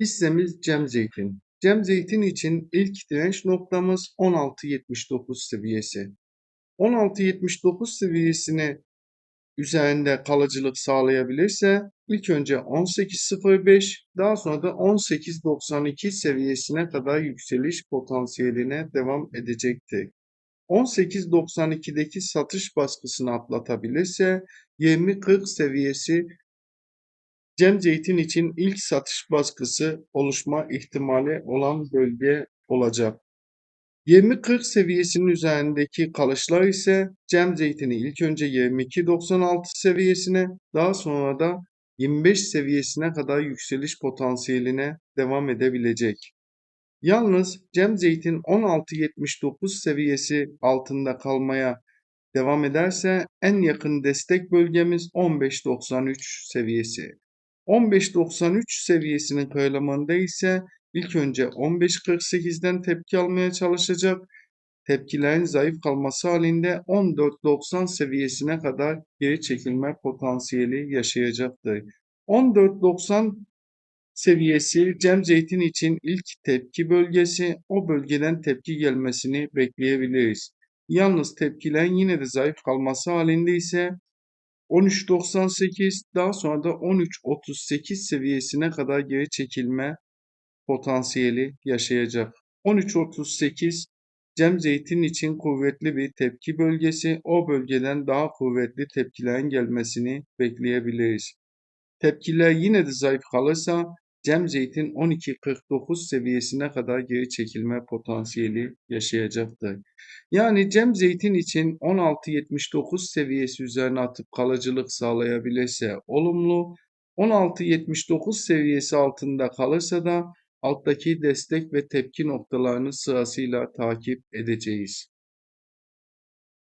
Hissemiz Cem Zeytin. Cem Zeytin için ilk direnç noktamız 16.79 seviyesi. 16.79 seviyesini üzerinde kalıcılık sağlayabilirse ilk önce 18.05 daha sonra da 18.92 seviyesine kadar yükseliş potansiyeline devam edecektir. 18.92'deki satış baskısını atlatabilirse 20.40 seviyesi Cem Zeytin için ilk satış baskısı oluşma ihtimali olan bölge olacak. 20-40 seviyesinin üzerindeki kalışlar ise Cem Zeytin'i ilk önce 22.96 seviyesine daha sonra da 25 seviyesine kadar yükseliş potansiyeline devam edebilecek. Yalnız Cem Zeytin 16.79 seviyesi altında kalmaya devam ederse en yakın destek bölgemiz 15.93 seviyesi. 15.93 seviyesinin kırılımında ise ilk önce 15.48'den tepki almaya çalışacak. Tepkilerin zayıf kalması halinde 14.90 seviyesine kadar geri çekilme potansiyeli yaşayacaktır. 14.90 seviyesi Cem Zeytin için ilk tepki bölgesi. O bölgeden tepki gelmesini bekleyebiliriz. Yalnız tepkilerin yine de zayıf kalması halinde ise 13.98 daha sonra da 13.38 seviyesine kadar geri çekilme potansiyeli yaşayacak. 13.38 Cem Zeytin için kuvvetli bir tepki bölgesi. O bölgeden daha kuvvetli tepkilerin gelmesini bekleyebiliriz. Tepkiler yine de zayıf kalırsa Cem Zeytin 12.49 seviyesine kadar geri çekilme potansiyeli yaşayacaktır. Yani Cem Zeytin için 16.79 seviyesi üzerine atıp kalıcılık sağlayabilirse olumlu, 16.79 seviyesi altında kalırsa da alttaki destek ve tepki noktalarını sırasıyla takip edeceğiz.